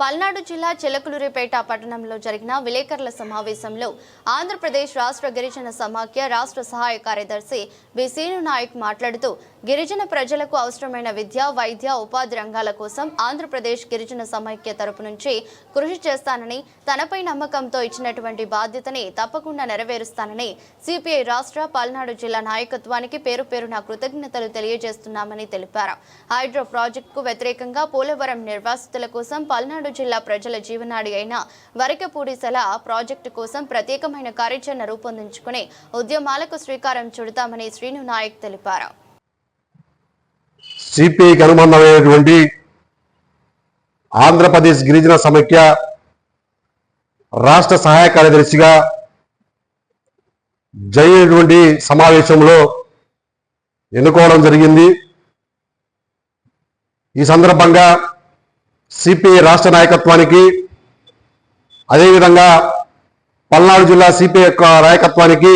పల్నాడు జిల్లా చిలకలూరిపేట పట్టణంలో జరిగిన విలేకరుల సమావేశంలో ఆంధ్రప్రదేశ్ రాష్ట్ర గిరిజన సమాఖ్య రాష్ట్ర సహాయ కార్యదర్శి బి సీను నాయక్ మాట్లాడుతూ గిరిజన ప్రజలకు అవసరమైన విద్య వైద్య ఉపాధి రంగాల కోసం ఆంధ్రప్రదేశ్ గిరిజన సమాఖ్య తరపు నుంచి కృషి చేస్తానని తనపై నమ్మకంతో ఇచ్చినటువంటి బాధ్యతని తప్పకుండా నెరవేరుస్తానని సిపిఐ రాష్ట్ర పల్నాడు జిల్లా నాయకత్వానికి పేరు పేరున కృతజ్ఞతలు తెలియజేస్తున్నామని తెలిపారు. హైడ్రో ప్రాజెక్టుకు వ్యతిరేకంగా పోలవరం నిర్వాసితుల కోసం పల్నాడు జిల్లా ప్రజల జీవనాడి అయిన వరికపూడిసల ప్రాజెక్టు కోసం ప్రత్యేకమైన కార్యాచరణ రూపొందించుకుని ఉద్యమాలకు శ్రీకారం చుడతామని శ్రీను నాయక్ తెలిపారు. సిపిఐకి అనుబంధమైనటువంటి ఆంధ్రప్రదేశ్ గిరిజన సమైక్య రాష్ట్ర సహాయ కార్యదర్శిగా జరిగినటువంటి సమావేశంలో ఎన్నుకోవడం జరిగింది. ఈ సందర్భంగా సిపిఐ రాష్ట్ర నాయకత్వానికి అదేవిధంగా పల్నాడు జిల్లా సిపిఐ యొక్క నాయకత్వానికి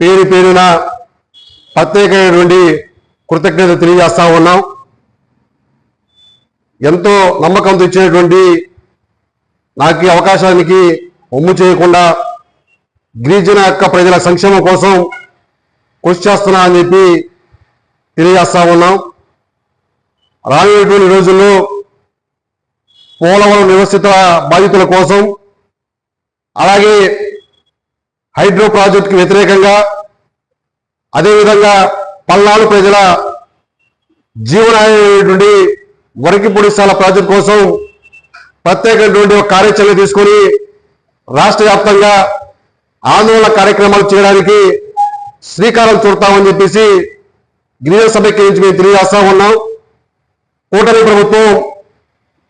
పేరు పేరున ప్రత్యేకమైనటువంటి కృతజ్ఞత తెలియజేస్తా ఉన్నాం. ఎంతో నమ్మకంతో ఇచ్చినటువంటి నాకు ఈ అవకాశానికి ఒమ్ము చేయకుండా గిరిజన యొక్క ప్రజల సంక్షేమం కోసం కృషి చేస్తున్నా అని చెప్పి తెలియజేస్తా ఉన్నాం. రానున్నటువంటి రోజుల్లో పోలవరం నివసిత బాధితుల కోసం అలాగే హైడ్రో ప్రాజెక్టుకి వ్యతిరేకంగా అదేవిధంగా పల్నాడు ప్రజల జీవనాయటువంటి వరికి పొడిశాల ప్రాజెక్టు కోసం ప్రత్యేకమైనటువంటి ఒక కార్యాచరణ తీసుకొని రాష్ట్ర వ్యాప్తంగా ఆందోళన కార్యక్రమాలు చేయడానికి శ్రీకారం చుడతామని చెప్పేసి గిరిజన సభకి నుంచి మేము తెలియజేస్తా ఉన్నాం. కూటమి ప్రభుత్వం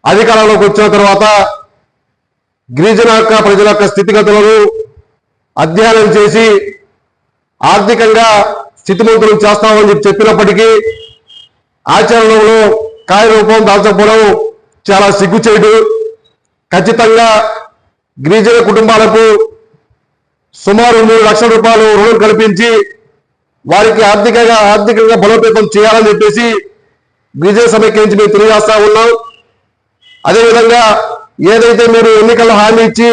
అధికారంలోకి వచ్చిన తర్వాత గిరిజన యొక్క ప్రజల యొక్క స్థితిగతులను అధ్యయనం చేసి ఆర్థికంగా స్థితిమంతులు చేస్తామని చెప్పి చెప్పినప్పటికీ ఆచరణలో కార్యరూపం దాల్చకపోవడం చాలా సిగ్గుచేటు. ఖచ్చితంగా గిరిజన కుటుంబాలకు సుమారు మూడు లక్షల రూపాయలు రుణం కల్పించి వారికి ఆర్థికంగా ఆర్థికంగా బలోపేతం చేయాలని చెప్పేసి గిరిజన సమైక్య నుంచి మేము తెలియజేస్తా ఉన్నాం. అదేవిధంగా ఏదైతే మీరు ఎన్నికల్లో హామీ ఇచ్చి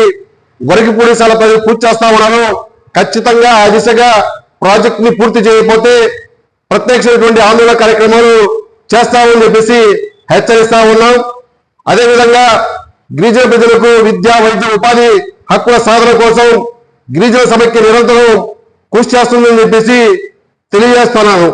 వరికి పూడిసాల పూర్తి చేస్తా ఉన్నారో ఖచ్చితంగా ఆ దిశగా ప్రాజెక్ట్ని పూర్తి చేయకపోతే ప్రత్యక్షమైనటువంటి ఆందోళన కార్యక్రమాలు చేస్తామని చెప్పేసి హెచ్చరిస్తా ఉన్నాం. అదేవిధంగా గిరిజన ప్రజలకు విద్య వైద్య ఉపాధి హక్కుల సాధన కోసం గిరిజన సభకి నిరంతరం కృషి చేస్తుందని చెప్పేసి తెలియజేస్తున్నాను.